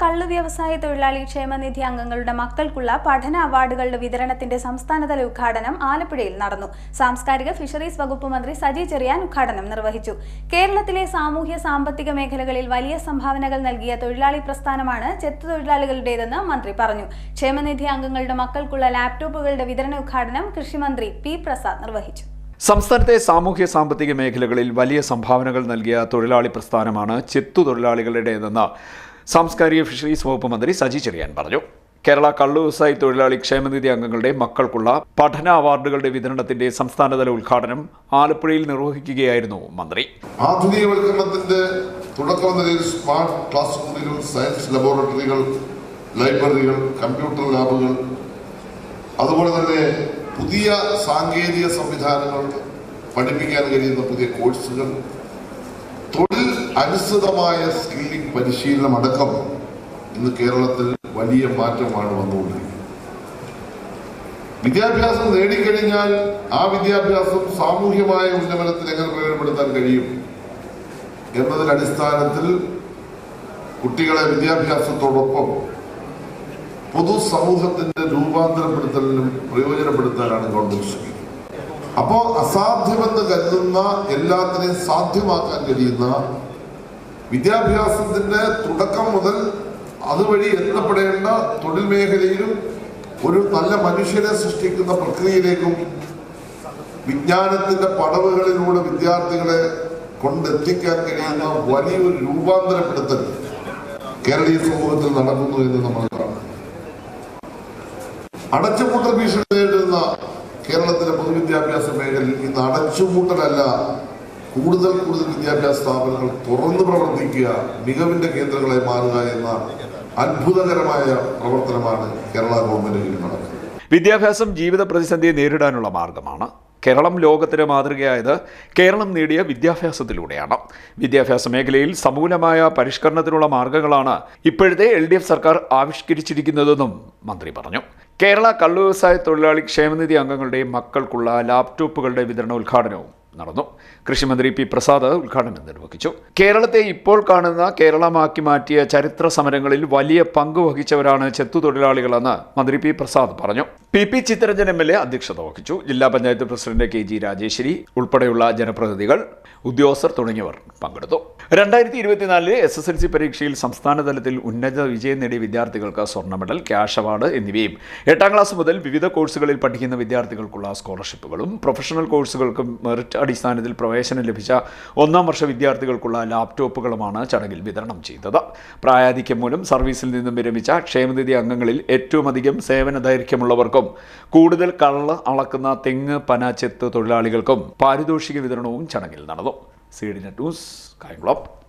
കള്ളു വ്യവസായ തൊഴിലാളി ക്ഷേമനിധി അംഗങ്ങളുടെ മക്കൾക്കുള്ള പഠന അവാർഡുകളുടെ വിതരണത്തിന്റെ സംസ്ഥാനതല ഉദ്ഘാടനം ആലപ്പുഴയിൽ നടന്നു. സാംസ്കാരിക ഫിഷറീസ് വകുപ്പ് മന്ത്രി സജി ചെറിയാൻ ഉദ്ഘാടനം നിർവഹിച്ചു. കേരളത്തിലെ സാമൂഹ്യ സാമ്പത്തിക മേഖലകളിൽ വലിയ സംഭാവനകൾ നൽകിയ തൊഴിലാളി പ്രസ്ഥാനമാണ് ചെത്തു തൊഴിലാളികളുടേതെന്ന് മന്ത്രി പറഞ്ഞു. ക്ഷേമനിധി അംഗങ്ങളുടെ മക്കൾക്കുള്ള ലാപ്ടോപ്പുകളുടെ വിതരണ ഉദ്ഘാടനം കൃഷിമന്ത്രി പി പ്രസാദ് നിർവഹിച്ചു. സംസ്ഥാനത്തെ സാമൂഹ്യ സാമ്പത്തിക മേഖലകളിൽ വലിയ സംഭാവനകൾ നൽകിയ തൊഴിലാളി പ്രസ്ഥാനമാണ് ചെത്തു തൊഴിലാളികളുടേതെന്ന് സാംസ്കാരിക ഫിഷറീസ് വകുപ്പ് മന്ത്രി സജി ചെറിയാൻ പറഞ്ഞു. കേരള കള്ളു വ്യവസായി തൊഴിലാളി ക്ഷേമനിധി അംഗങ്ങളുടെ മക്കൾക്കുള്ള പഠന അവാർഡുകളുടെ വിതരണത്തിന്റെ സംസ്ഥാനതല ഉദ്ഘാടനം ആലപ്പുഴയിൽ നിർവഹിക്കുകയായിരുന്നു മന്ത്രി. ആധുനികവൽക്കരണത്തിന്റെ തുടക്കം സ്മാർട്ട് ക്ലാസ് റൂമുകൾ സയൻസ് ലബോറട്ടറികൾ ലൈബ്രറികൾ കമ്പ്യൂട്ടർ ലാബുകൾ അതുപോലെ തന്നെ പുതിയ സാങ്കേതിക സംവിധാനങ്ങൾ പഠിപ്പിക്കാൻ കഴിയുന്ന പുതിയ കോഴ്സുകൾ തൊഴിൽ അനുസൃതമായ സ്കില്ലിംഗ് പരിശീലനം അടക്കം ഇന്ന് കേരളത്തിൽ വലിയ മാറ്റമാണ് വന്നുകൊണ്ടിരിക്കുന്നത്. വിദ്യാഭ്യാസം നേടിക്കഴിഞ്ഞാൽ ആ വിദ്യാഭ്യാസം സാമൂഹ്യമായ ഉന്നമനത്തിൽ എങ്ങനെ പ്രയോജനപ്പെടുത്താൻ കഴിയും എന്നതിന്റെ അടിസ്ഥാനത്തിൽ കുട്ടികളെ വിദ്യാഭ്യാസത്തോടൊപ്പം പൊതുസമൂഹത്തിന്റെ രൂപാന്തരപ്പെടുത്തലിനും പ്രയോജനപ്പെടുത്താനാണ് ഗവൺമെന്റ് ശ്രമിക്കുന്നത്. അപ്പോ അസാധ്യമെന്ന് കരുതുന്ന എല്ലാത്തിനെയും സാധ്യമാക്കാൻ കഴിയുന്ന വിദ്യാഭ്യാസത്തിന്റെ തുടക്കം മുതൽ അതുവഴി എത്തപ്പെടേണ്ട തൊഴിൽ മേഖലയിലും ഒരു നല്ല മനുഷ്യനെ സൃഷ്ടിക്കുന്ന പ്രക്രിയയിലേക്കും വിജ്ഞാനത്തിന്റെ പടവുകളിലൂടെ വിദ്യാർത്ഥികളെ കൊണ്ടെത്തിക്കാൻ കഴിയുന്ന വലിയൊരു രൂപാന്തരപ്പെടുത്തൽ കേരളീയ സമൂഹത്തിൽ നടക്കുന്നു എന്ന് നമ്മൾ കാണാം. അടച്ചുപൂട്ടൽ ഭീഷണി നേരിടുന്ന കേരളത്തിലെ പൊതുവിദ്യാഭ്യാസ മേഖലയിൽ ഇന്ന് അടച്ചുപൂട്ടലല്ല കൂടുതൽ കൂടുതൽ വിദ്യാഭ്യാസ സ്ഥാപനങ്ങൾ തുറന്നു പ്രവർത്തിക്കുക മികവിന്റെ കേന്ദ്രങ്ങളായി മാറുക എന്ന അത്ഭുതകരമായ പ്രവർത്തനമാണ് കേരള ഗവൺമെന്റ് നടക്കുന്നത് വിദ്യാഭ്യാസം ജീവിത പ്രതിസന്ധിയെ നേരിടാനുള്ള മാർഗമാണ്. കേരളം ലോകത്തിന് മാതൃകയായത് കേരളം നേടിയ വിദ്യാഭ്യാസത്തിലൂടെയാണ്. വിദ്യാഭ്യാസ മേഖലയിൽ സമൂലമായ പരിഷ്കരണത്തിനുള്ള മാർഗങ്ങളാണ് ഇപ്പോഴത്തെ എൽ ഡി എഫ് സർക്കാർ ആവിഷ്കരിച്ചിരിക്കുന്നതെന്നും മന്ത്രി പറഞ്ഞു. കേരള കള്ളു വ്യവസായ തൊഴിലാളി ക്ഷേമനിധി അംഗങ്ങളുടെ മക്കൾക്കുള്ള ലാപ്ടോപ്പുകളുടെ വിതരണ ഉദ്ഘാടനവും നടന്നു. കൃഷിമന്ത്രി പി പ്രസാദ് ഉദ്ഘാടനം നിർവഹിച്ചു. കേരളത്തെ ഇപ്പോൾ കാണുന്ന കേരളമാക്കി മാറ്റിയ ചരിത്ര സമരങ്ങളിൽ വലിയ പങ്ക് വഹിച്ചവരാണ് ചെത്തു തൊഴിലാളികളെന്ന് മന്ത്രി പി പ്രസാദ് പറഞ്ഞു. P P Chittaranjan M L A അധ്യക്ഷത വഹിച്ചു. ജില്ലാ panchayat president K G Rajeswari ഉൾപ്പെടെയുള്ള ജനപ്രതിനിധികൾ ഉദ്യോഗസ്ഥർ തുടങ്ങിയവർ പങ്കെടുത്തു. രണ്ടായിരത്തി ഇരുപത്തിനാലിലെ എസ് എസ് എൽ സി പരീക്ഷയിൽ സംസ്ഥാന തലത്തിൽ ഉന്നത വിജയം നേടിയ വിദ്യാർത്ഥികൾക്ക് സ്വർണ മെഡൽ ക്യാഷ് അവാർഡ് എന്നിവയും എട്ടാം ക്ലാസ് മുതൽ വിവിധ കോഴ്സുകളിൽ പഠിക്കുന്ന വിദ്യാർത്ഥികൾക്കുള്ള സ്കോളർഷിപ്പുകളും പ്രൊഫഷണൽ കോഴ്സുകൾക്കും മെറിറ്റ് അടിസ്ഥാനത്തിൽ പ്രവേശനം ലഭിച്ച ഒന്നാം വർഷ വിദ്യാർത്ഥികൾക്കുള്ള ലാപ്ടോപ്പുകളുമാണ് ചടങ്ങിൽ വിതരണം ചെയ്തത്. പ്രായാധിക്യം മൂലം സർവീസിൽ നിന്നും വിരമിച്ച ക്ഷേമനിധി അംഗങ്ങളിൽ ഏറ്റവും അധികം സേവന ദൈർഘ്യമുള്ളവർക്കും കൂടുതൽ കള്ള് അളക്കുന്ന തെങ്ങ് പന ചെത്ത് തൊഴിലാളികൾക്കും പാരിതോഷിക വിതരണവും ചടങ്ങിൽ നടന്നു. C D net news Kayamkulam.